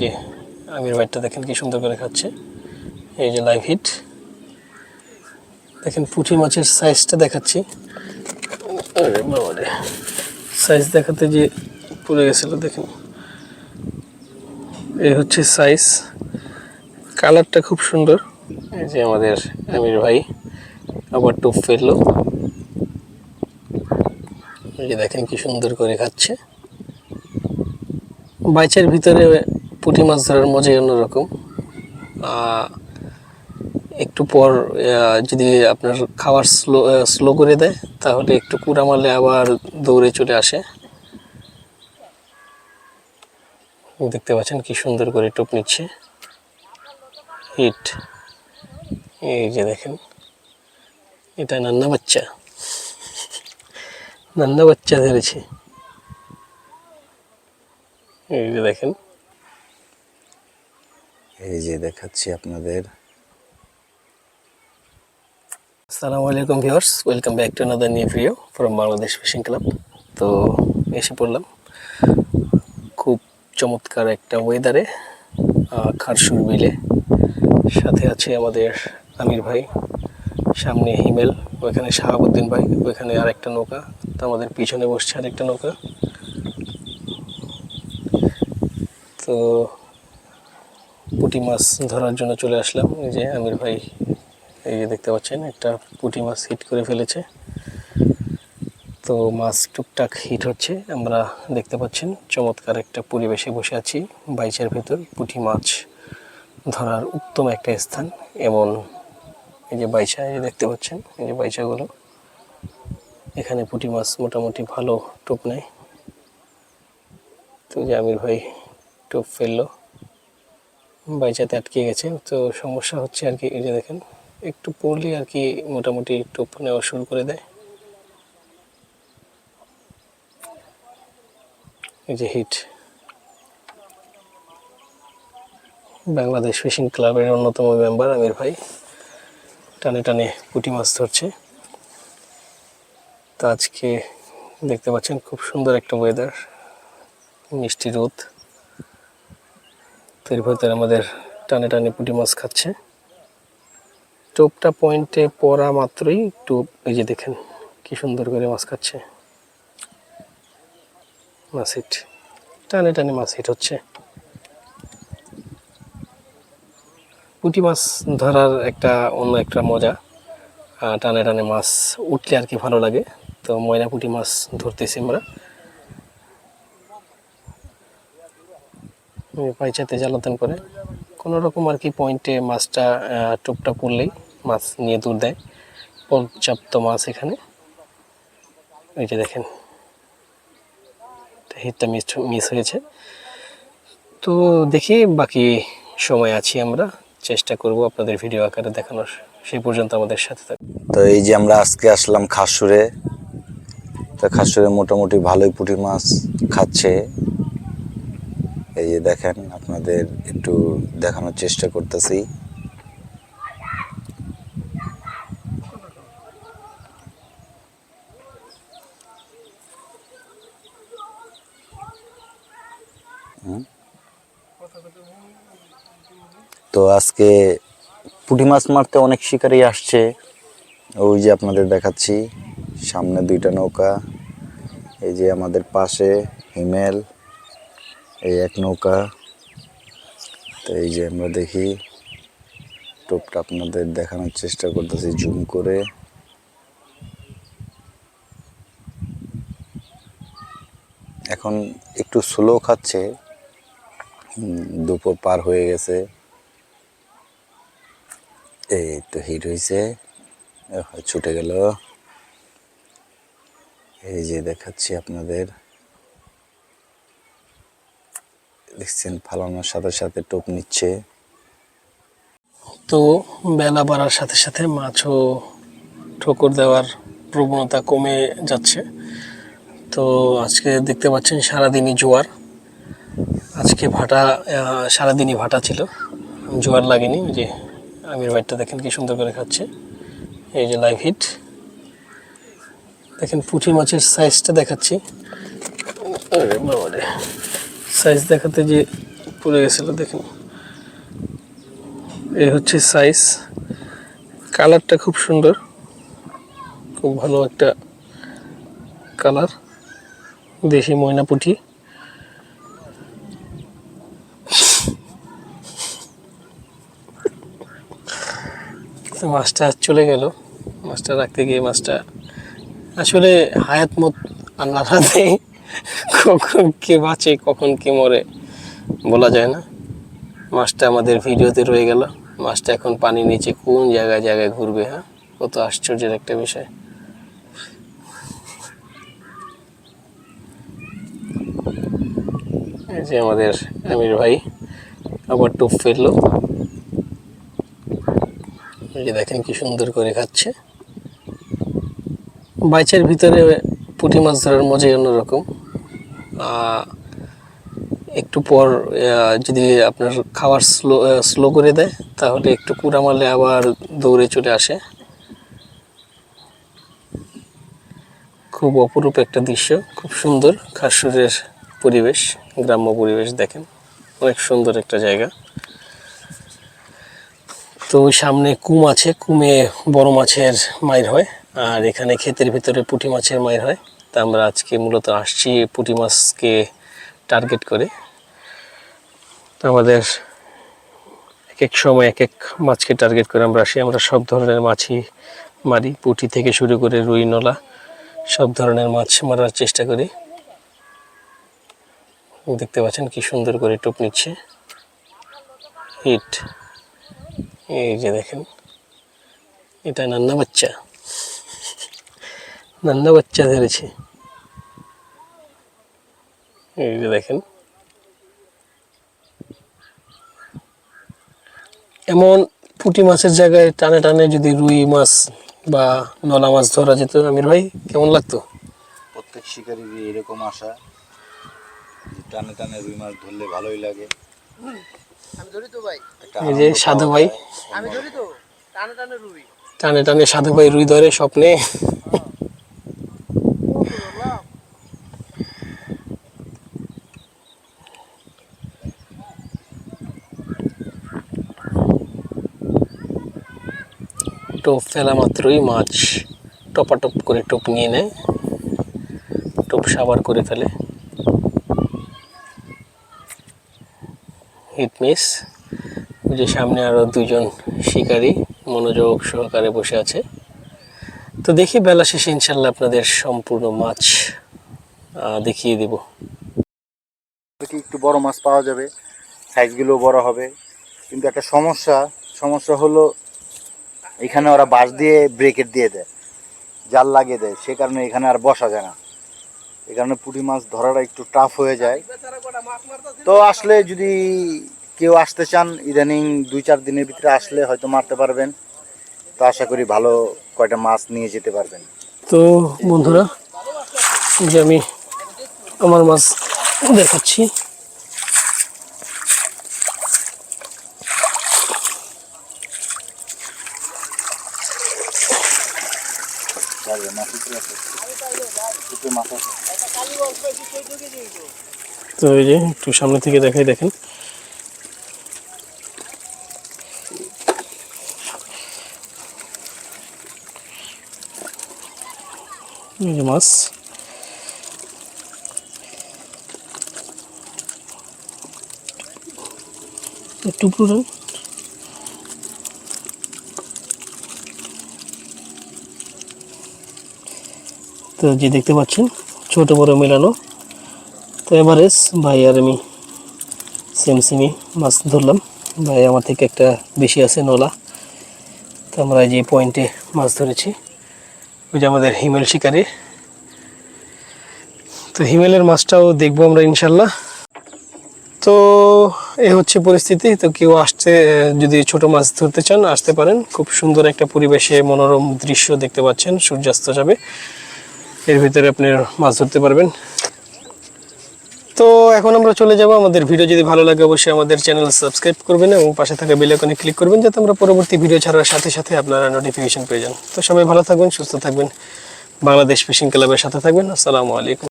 যে আমির ভাইটা দেখেন কি সুন্দর করে খাচ্ছে। এই যে লাইভ হিট দেখেন পুঁটি মাছের সাইজটা দেখাচ্ছি। সাইজ দেখাতে যে পড়ে গেছিল, দেখেন। এই হচ্ছে সাইজ কালারটা খুব সুন্দর। এই যে আমাদের আমির ভাই আবার টোপ ফেলল। যে দেখেন কি সুন্দর করে খাচ্ছে। বাইচের ভিতরে পুঁটি মাছ ধরার মজাই অন্যরকম। একটু পর যদি আপনার খাবার স্লো স্লো করে দেয়, তাহলে একটু কুড়া মারলে আবার দৌড়ে চলে আসে। দেখতে পাচ্ছেন কি সুন্দর করে টোপ নিচ্ছে। হিট। এই যে দেখেন, এটা নান্না বাচ্চা। নান্না বাচ্চা ধরেছে। এই যে দেখেন। এই যে দেখাচ্ছি আপনাদের। আসসালামু আলাইকুম viewers, welcome back to another new video from Bangladesh fishing club তো এসে পড়লাম খুব চমৎকার একটা ওয়েদারে খারসুর বিলে। সাথে আছে আমাদের আমির ভাই, সামনে হিমেল, ওইখানে শাহাবুদ্দিন ভাই, ওইখানে আর একটা নৌকা, তো আমাদের পিছনে বসছে আর একটা নৌকা। তো পুঁটি মাছ ধরার জন্য চলে আসলাম। এই যে আমির ভাই, এই যে দেখতে পাচ্ছেন, একটা পুঁটি মাছ হিট করে ফেলেছে। তো মাছ টুকটাক হিট হচ্ছে, আমরা দেখতে পাচ্ছেন, চমৎকার একটা পরিবেশে বসে আছি, বাইচের ভেতর পুঁটি মাছ ধরার উত্তম একটা স্থান, এমন এই যে বাইচা, এই যে দেখতে পাচ্ছেন, এই যে বাইচাগুলো। এখানে পুঁটি মাছ মোটামুটি ভালো টোপ নেয়। তো যে আমির ভাই টোপ ফেলল। বাইচাতে আটকে গেছে। তো সমস্যা হচ্ছে আর কি, এই যে দেখেন, একটু পড়লে আর কি মোটামুটি টোপ নেওয়া শুরু করে দেয়। এই যে হিট। বাংলাদেশ ফিশিং ক্লাবের অন্যতম মেম্বার আমির ভাই টানে টানে পুঁটি মাছ ধরছে। তো আজকে দেখতে পাচ্ছেন খুব সুন্দর একটা ওয়েদার মিষ্টি রোদ। এর ভেতরে আমাদের টানে টানে পুঁটি মাছ খাচ্ছে। টোপটা পয়েন্টে পড়া মাত্রই টোপ এই যে দেখেন কি সুন্দর করে মাছ খাচ্ছে। মাছ হিট। টানে টানে মাছ হিট হচ্ছে। পুঁটি মাছ ধরার একটা অন্য একটা মজা। টানে টানে মাছ উঠলে আর কি ভালো লাগে। তো ময়না পুঁটি মাছ ধরতেছি আমরা। পাইচাতে জ্বালাতন করে। কোনো রকম আর কি পয়েন্টে মাছটা টোপটা পড়লেই মাছ নিয়ে দূর দেয়। পর্যাপ্ত মাছ এখানে। এই যে দেখেন হিটটা মিস মিস হয়েছে। তো দেখি বাকি সময় আছি আমরা। চেষ্টা করব আপনাদের ভিডিও আকারে দেখানোর। সেই পর্যন্ত আমাদের সাথে থাকুন। তো এই যে আমরা আজকে আসলাম খাসুরে। তো খাসুরে মোটামুটি ভালোই পুঁটি মাছ খাচ্ছে। এই যে দেখেন, আপনাদের একটু দেখানোর চেষ্টা করতেছি। তো আজকে পুঁটি মাছ মারতে অনেক শিকারই আসছে। ওই যে আপনাদের দেখাচ্ছি, সামনে দুইটা নৌকা, এই যে আমাদের পাশে হিমেল। এই এক নৌকা। তো এই যে আমরা দেখি, টোপটা আপনাদের দেখানোর চেষ্টা করতেছি জুম করে। এখন একটু স্লো খাচ্ছে দুপুর পার হয়ে গেছে। এই তো হিট হয়েছে ছুটে গেল। এই যে দেখাচ্ছি আপনাদের। দেখছেন, ফালানোর সাথে সাথে টোপ নিচ্ছে। তো বেলা বাড়ার সাথে সাথে মাছও ঠোকর দেওয়ার প্রবণতা কমে যাচ্ছে। তো আজকে দেখতে পাচ্ছেন সারাদিনই জোয়ার। আজকে ভাটা সারাদিনই ভাটা ছিল। জোয়ার লাগেনি যে আমির ভাইটা দেখেন কি সুন্দর করে খাচ্ছে। এই যে লাইভ হিট দেখেন পুঁটি মাছের সাইজটা দেখাচ্ছি। সাইজ দেখাতে যে পড়ে গেছিল, দেখুন। এই হচ্ছে সাইজ কালারটা খুব সুন্দর। খুব ভালো একটা কালার দেশি ময়না পুঁটি মাছটা চলে গেল। মাছটা রাখতে গিয়ে মাছটা আসলে হায়াত মত আল্লাহ হাতে। কখন কে বাঁচে, কখন কে মরে, বলা যায় না। মাছটা আমাদের ভিডিওতে রয়ে গেল। মাছটা এখন পানির নিচে কোন জায়গায় জায়গায় ঘুরবে হ্যাঁ? কত আশ্চর্যের একটা বিষয়। এই যে আমাদের আমির ভাই আবার টুপ ফেলল। যে দেখেন কি সুন্দর করে খাচ্ছে। বাইচের ভিতরে পুঁটি মাছ ধরার মজাই অন্যরকম। একটু পর যদি আপনার খাবার স্লো স্লো করে দেয়, তাহলে একটু কুড়া মারলে আবার দৌড়ে চলে আসে। খুব অপরূপ একটা দৃশ্য, খুব সুন্দর। খাসুরের পরিবেশ, গ্রাম্য পরিবেশ দেখেন, অনেক সুন্দর একটা জায়গা। তো সামনে কুম আছে, কুমে বড় মাছের মায়ের হয়, আর এখানে ক্ষেতের ভিতরে পুঁটি মাছের মায়ের হয়। তা আমরা আজকে মূলত আসছি পুঁটি মাছকে টার্গেট করে। তো আমাদের এক এক সময় এক এক মাছকে টার্গেট করে আমরা আসি। আমরা সব ধরনের মাছই মারি। পুঁটি থেকে শুরু করে রুই, নলা, সব ধরনের মাছ মারার চেষ্টা করি। দেখতে পাচ্ছেন কি সুন্দর করে টোপ নিচ্ছে। হিট এই যে দেখেন, এটা নান্না বাচ্চা। নান্না বাচ্চা ধরেছে। এই যে দেখেন। এমন পুঁটি মাছের জায়গায় টানে টানে যদি রুই মাছ বা নলা মাছ ধরা যেত আমির ভাই কেমন লাগতো? প্রত্যেক শিকারির এরকম আশা টানে টানে রুই মাছ ধরলে ভালোই লাগে। আমি ধরি তো ভাই। একটা এই যে সাধু ভাই। টানে টানে রুই। টানে টানে সাধু ভাই রুই ধরে স্বপ্নে। টোপ ফেলা মাত্রই মাছ টপাটপ করে টোপ নিয়ে নেয়। টোপ সাবার করে ফেলে। হিট মিস ওই যে সামনে আরও দুজন শিকারী মনোযোগ সহকারে বসে আছে। তো দেখি বেলা শেষে ইনশাল্লাহ আপনাদের সম্পূর্ণ মাছ দেখিয়ে দেব। থেকে একটু বড় মাছ পাওয়া যাবে সাইজগুলো বড় হবে। কিন্তু একটা সমস্যা সমস্যা হলো এখানে ওরা বাঁশ দিয়ে ব্রেকেট দিয়ে দেয়, জাল লাগিয়ে দেয়, সে কারণে এখানে আর বসা যায় না। এই কারণে পুঁটি মাছ ধরাটা একটু টাফ হয়ে যায়। তো আসলে যদি কেউ আসতে চান, ইদানিং দুই চার দিনের ভিতরে আসলে হয়তো মারতে পারবেন। তো আশা করি ভালো কয়টা মাছ নিয়ে যেতে পারবেন। তো বন্ধুরা যে আমি আমার মাছ দেখাচ্ছি মাছ আছে দুটো মাছ আছে তো এই যে একটু সামনে থেকে দেখাই, দেখেন। মাছ। একটু পুরো তো। যে দেখতে পাচ্ছেন ছোট বড় মেলানো। তো এভারেজ ভাই আর আমি সেম সেমি মাছ ধরলাম। ভাই আমার থেকে একটা বেশি আছে নলা। তো আমরা যে পয়েন্টে মাছ ধরেছি। ওই যে আমাদের হিমেল শিকারি। তো হিমেলের মাছটাও দেখব আমরা ইনশাল্লাহ। তো এ হচ্ছে পরিস্থিতি। তো কেউ আসতে যদি ছোট মাছ ধরতে চান, আসতে পারেন। খুব সুন্দর একটা পরিবেশে মনোরম দৃশ্য দেখতে পাচ্ছেন। সূর্যাস্ত যাবে। এর ভিতরে আপনি মাছ ধরতে পারবেন। তো এখন আমরা চলে যাব। আমাদের ভিডিও যদি ভালো লাগে অবশ্যই আমাদের চ্যানেল সাবস্ক্রাইব করবেন এবং পাশে থাকা বেল আইকনে ক্লিক করবেন যাতে আমরা পরবর্তী ভিডিও ছাড়ার সাথে সাথে আপনারা নোটিফিকেশন পেয়ে যান। তো সবাই ভালো থাকবেন, সুস্থ থাকবেন। বাংলাদেশ ফিশিং ক্লাবের সাথে থাকবেন। আসসালামু আলাইকুম।